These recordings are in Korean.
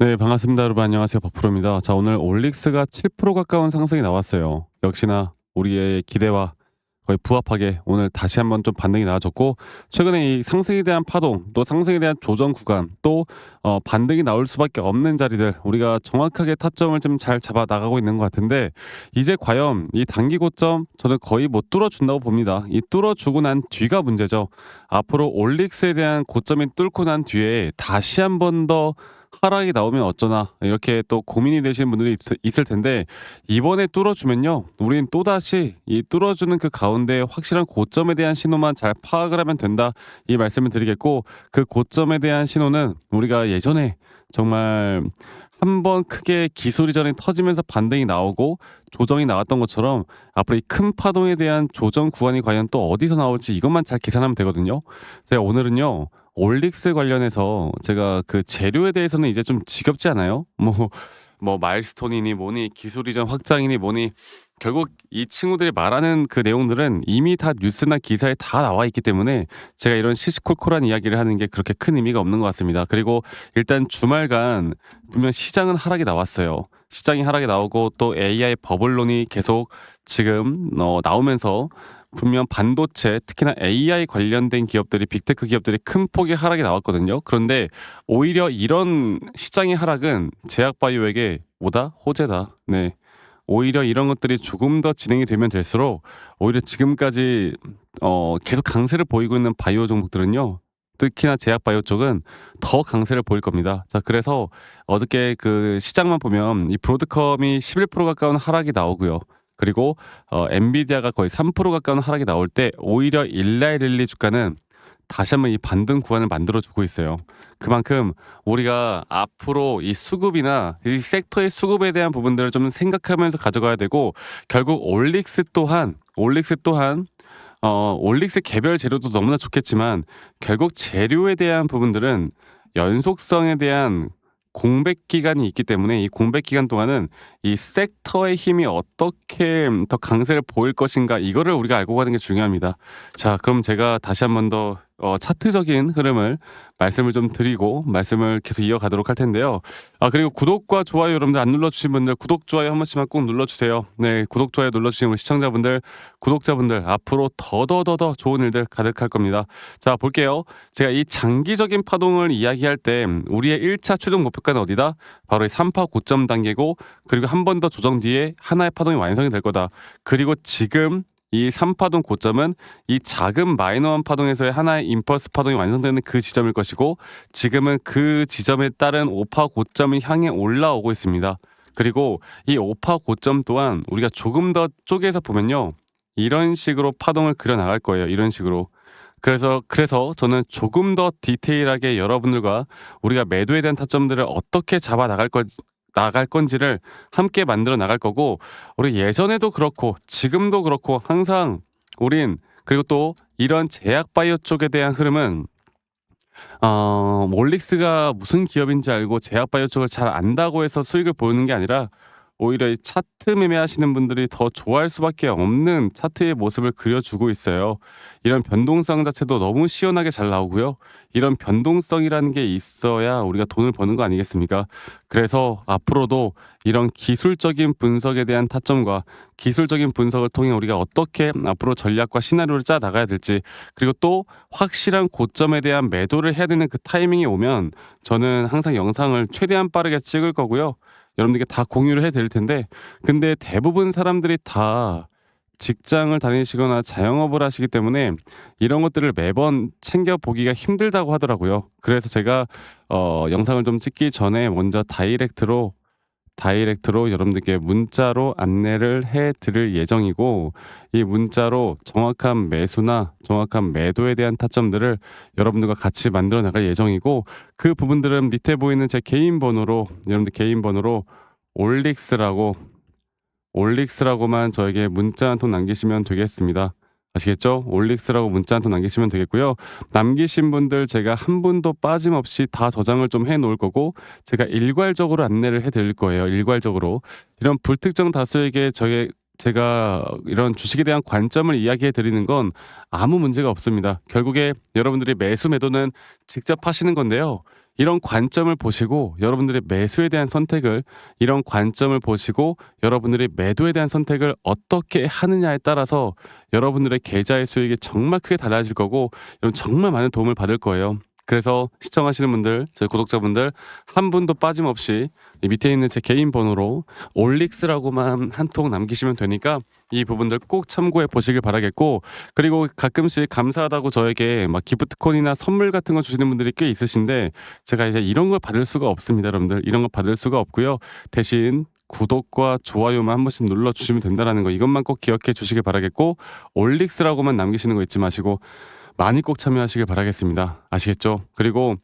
네, 반갑습니다. 여러분 안녕하세요. 버프로입니다. 자, 오늘 올릭스가 7% 가까운 상승이 나왔어요. 역시나 우리의 기대와 거의 부합하게 오늘 다시 한번 좀 반등이 나와줬고 최근에 이 상승에 대한 파동 또 상승에 대한 조정 구간 또 어, 반등이 나올 수밖에 없는 자리들 우리가 정확하게 타점을 좀 잘 잡아 나가고 있는 것 같은데 이제 과연 이 단기 고점 저는 거의 못 뚫어준다고 봅니다. 이 뚫어주고 난 뒤가 문제죠. 앞으로 올릭스에 대한 고점이 뚫고 난 뒤에 다시 한번더 하락이 나오면 어쩌나 이렇게 또 고민이 되시는 분들이 있, 을 텐데 이번에 뚫어주면요 우린 또다시 이 뚫어주는 그 가운데 확실한 고점에 대한 신호만 잘 파악을 하면 된다 이 말씀을 드리겠고 그 고점에 대한 신호는 우리가 예전에 정말 한 번 크게 기술 이전이 터지면서 반등이 나오고 조정이 나왔던 것처럼 앞으로 이 큰 파동에 대한 조정 구간이 과연 또 어디서 나올지 이것만 잘 계산하면 되거든요. 제가 오늘은요 올릭스 관련해서 제가 그 재료에 대해서는 이제 좀 지겹지 않아요? 뭐, 뭐 마일스톤이니 뭐니 기술 이전 확장이니 뭐니 결국 이 친구들이 말하는 그 내용들은 이미 다 뉴스나 기사에 다 나와 있기 때문에 제가 이런 시시콜콜한 이야기를 하는 게 그렇게 큰 의미가 없는 것 같습니다. 그리고 일단 주말간 분명 시장은 하락이 나왔어요. 시장이 하락이 나오고 또 AI 버블론이 계속 지금 어, 나오면서 분명 반도체 특히나 AI 관련된 기업들이 빅테크 기업들이 큰 폭의 하락이 나왔거든요. 그런데 오히려 이런 시장의 하락은 제약바이오에게 뭐다 호재다. 네. 오히려 이런 것들이 조금 더 진행이 되면 될수록 오히려 지금까지 어 계속 강세를 보이고 있는 바이오 종목들은요. 특히나 제약 바이오 쪽은 더 강세를 보일 겁니다. 자, 그래서 어저께 그 시장만 보면 이 브로드컴이 11% 가까운 하락이 나오고요. 그리고 어, 엔비디아가 거의 3% 가까운 하락이 나올 때 오히려 일라이 릴리 주가는 다시 한번 이 반등 구간을 만들어주고 있어요. 그만큼 우리가 앞으로 이 수급이나 이 섹터의 수급에 대한 부분들을 좀 생각하면서 가져가야 되고 결국 올릭스 또한 올릭스 또한 어, 올릭스 개별 재료도 너무나 좋겠지만 결국 재료에 대한 부분들은 연속성에 대한 공백 기간이 있기 때문에 이 공백 기간 동안은 이 섹터의 힘이 어떻게 더 강세를 보일 것인가 이거를 우리가 알고 가는 게 중요합니다. 자, 그럼 제가 다시 한번 더 어, 차트적인 흐름을 말씀을 좀 드리고 말씀을 계속 이어가도록 할 텐데요. 아 그리고 구독과 좋아요 여러분들 안 눌러주신 분들 구독 좋아요 한 번씩만 꼭 눌러주세요. 네, 구독 좋아요 눌러주신 우리 시청자분들, 구독자분들 앞으로 더더더더 좋은 일들 가득할 겁니다. 자 볼게요. 제가 이 장기적인 파동을 이야기할 때 우리의 1차 최종 목표가는 어디다? 바로 이 3파 고점 단계고 그리고 한 번 더 조정 뒤에 하나의 파동이 완성이 될 거다. 그리고 지금 이 3파동 고점은 이 작은 마이너한 파동에서의 하나의 임펄스 파동이 완성되는 그 지점일 것이고 지금은 그 지점에 따른 5파 고점이 향해 올라오고 있습니다. 그리고 이 5파 고점 또한 우리가 조금 더 쪼개서 보면요. 이런 식으로 파동을 그려 나갈 거예요. 이런 식으로. 그래서 그래서 저는 조금 더 디테일하게 여러분들과 우리가 매도에 대한 타점들을 어떻게 잡아 나갈 것 나갈 건지를 함께 만들어 나갈 거고 우리 예전에도 그렇고 지금도 그렇고 항상 우린 그리고 또 이런 제약 바이오 쪽에 대한 흐름은 어, 몰릭스가 무슨 기업인지 알고 제약 바이오 쪽을 잘 안다고 해서 수익을 보는 게 아니라 오히려 이 차트 매매하시는 분들이 더 좋아할 수밖에 없는 차트의 모습을 그려주고 있어요. 이런 변동성 자체도 너무 시원하게 잘 나오고요. 이런 변동성이라는 게 있어야 우리가 돈을 버는 거 아니겠습니까? 그래서 앞으로도 이런 기술적인 분석에 대한 타점과 기술적인 분석을 통해 우리가 어떻게 앞으로 전략과 시나리오를 짜 나가야 될지 그리고 또 확실한 고점에 대한 매도를 해야 되는 그 타이밍이 오면 저는 항상 영상을 최대한 빠르게 찍을 거고요. 여러분들께 다 공유를 해드릴 텐데 근데 대부분 사람들이 다 직장을 다니시거나 자영업을 하시기 때문에 이런 것들을 매번 챙겨 보기가 힘들다고 하더라고요. 그래서 제가 어, 영상을 좀 찍기 전에 먼저 다이렉트로 다이렉트로 여러분들께 문자로 안내를 해 드릴 예정이고 이 문자로 정확한 매수나 정확한 매도에 대한 타점들을 여러분들과 같이 만들어 나갈 예정이고 그 부분들은 밑에 보이는 제 개인 번호로 여러분들 개인 번호로 올릭스라고 올릭스라고만 저에게 문자 한 통 남기시면 되겠습니다. 아시겠죠? 올릭스라고 문자 한 통 남기시면 되겠고요. 남기신 분들 제가 한 분도 빠짐없이 다 저장을 좀 해 놓을 거고 제가 일괄적으로 안내를 해 드릴 거예요. 일괄적으로. 이런 불특정 다수에게 저의 제가 이런 주식에 대한 관점을 이야기해 드리는 건 아무 문제가 없습니다. 결국에 여러분들이 매수 매도는 직접 하시는 건데요. 이런 관점을 보시고 여러분들의 매수에 대한 선택을 이런 관점을 보시고 여러분들이 매도에 대한 선택을 어떻게 하느냐에 따라서 여러분들의 계좌의 수익이 정말 크게 달라질 거고 여러분 정말 많은 도움을 받을 거예요. 그래서 시청하시는 분들, 저희 구독자분들 한 분도 빠짐없이 이 밑에 있는 제 개인 번호로 올릭스라고만 한 통 남기시면 되니까 이 부분들 꼭 참고해 보시길 바라겠고 그리고 가끔씩 감사하다고 저에게 막 기프트콘이나 선물 같은 거 주시는 분들이 꽤 있으신데 제가 이제 이런 걸 받을 수가 없습니다, 여러분들. 이런 걸 받을 수가 없고요. 대신 구독과 좋아요만 한 번씩 눌러 주시면 된다라는 거 이것만 꼭 기억해 주시길 바라겠고 올릭스라고만 남기시는 거 잊지 마시고 많이 꼭 참여하시길 바라겠습니다. 아시겠죠? 그리고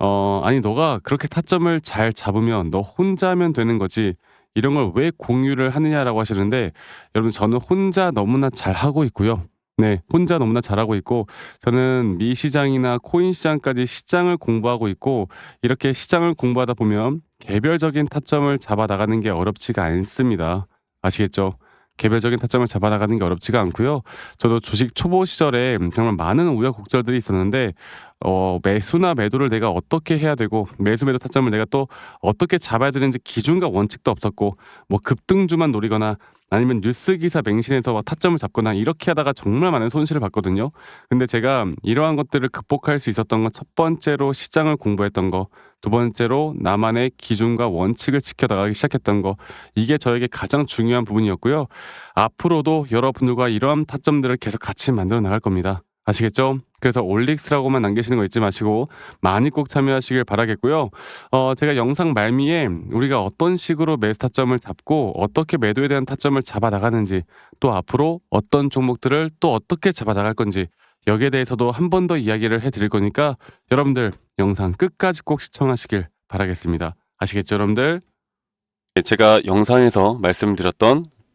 어 아니 너가 그렇게 타점을 잘 잡으면 너 혼자 하면 되는 거지. 이런 걸 왜 공유를 하느냐라고 하시는데 여러분 저는 혼자 너무나 잘 하고 있고요. 네, 혼자 너무나 잘하고 있고 저는 미 시장이나 코인 시장까지 시장을 공부하고 있고 이렇게 시장을 공부하다 보면 개별적인 타점을 잡아 나가는 게 어렵지가 않습니다. 아시겠죠? 개별적인 타점을 잡아 나가는 게 어렵지가 않고요. 저도 주식 초보 시절에 정말 많은 우여곡절들이 있었는데 어, 매수나 매도를 내가 어떻게 해야 되고 매수 매도 타점을 내가 또 어떻게 잡아야 되는지 기준과 원칙도 없었고 뭐 급등주만 노리거나 아니면 뉴스 기사 맹신해서 막 타점을 잡거나 이렇게 하다가 정말 많은 손실을 봤거든요. 근데 제가 이러한 것들을 극복할 수 있었던 건 첫 번째로 시장을 공부했던 거, 두 번째로 나만의 기준과 원칙을 지켜 나가기 시작했던 거, 이게 저에게 가장 중요한 부분이었고요. 앞으로도 여러분들과 이러한 타점들을 계속 같이 만들어 나갈 겁니다. 아시겠죠? 그래서 올릭스라고만 남기시는 거 잊지 마시고 많이 꼭 참여하시길 바라겠고요. 어, 제가 영상 말미에 우리가 어떤 식으로 매수 타점을 잡고 어떻게 매도에 대한 타점을 잡아 나가는지 또 앞으로 어떤 종목들을 또 어떻게 잡아 나갈 건지 여기에 대해서도 한 번 더 이야기를 해 드릴 거니까 여러분들 영상 끝까지 꼭 시청하시길 바라겠습니다. 아시겠죠, 여러분들? 네, 제가 영상에서 말씀드렸던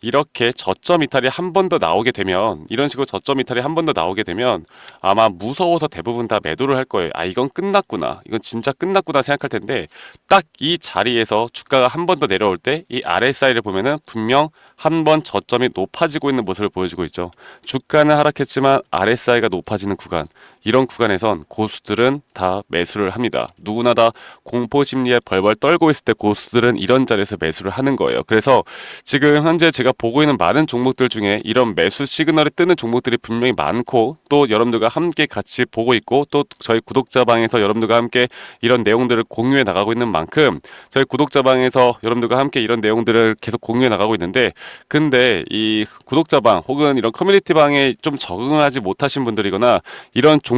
이렇게 저점 이탈이 한 번 더 나오게 되면 이런 식으로 저점 이탈이 한 번 더 나오게 되면 아마 무서워서 대부분 다 매도를 할 거예요. 아 이건 끝났구나. 이건 진짜 끝났구나 생각할 텐데 딱 이 자리에서 주가가 한 번 더 내려올 때 이 RSI를 보면은 분명 한 번 저점이 높아지고 있는 모습을 보여주고 있죠. 주가는 하락했지만 RSI가 높아지는 구간 이런 구간에선 고수들은 다 매수를 합니다. 누구나 다 공포 심리에 벌벌 떨고 있을 때 고수들은 이런 자리에서 매수를 하는 거예요. 그래서 지금 현재 제가 보고 있는 많은 종목들 중에 이런 매수 시그널이 뜨는 종목들이 분명히 많고 또 여러분들과 함께 같이 보고 있고 또 저희 구독자방에서 여러분들과 함께 이런 내용들을 공유해 나가고 있는 만큼 저희 구독자방에서 여러분들과 함께 이런 내용들을 계속 공유해 나가고 있는데 근데 이 구독자방 혹은 이런 커뮤니티방에 좀 적응하지 못하신 분들이거나 이런 종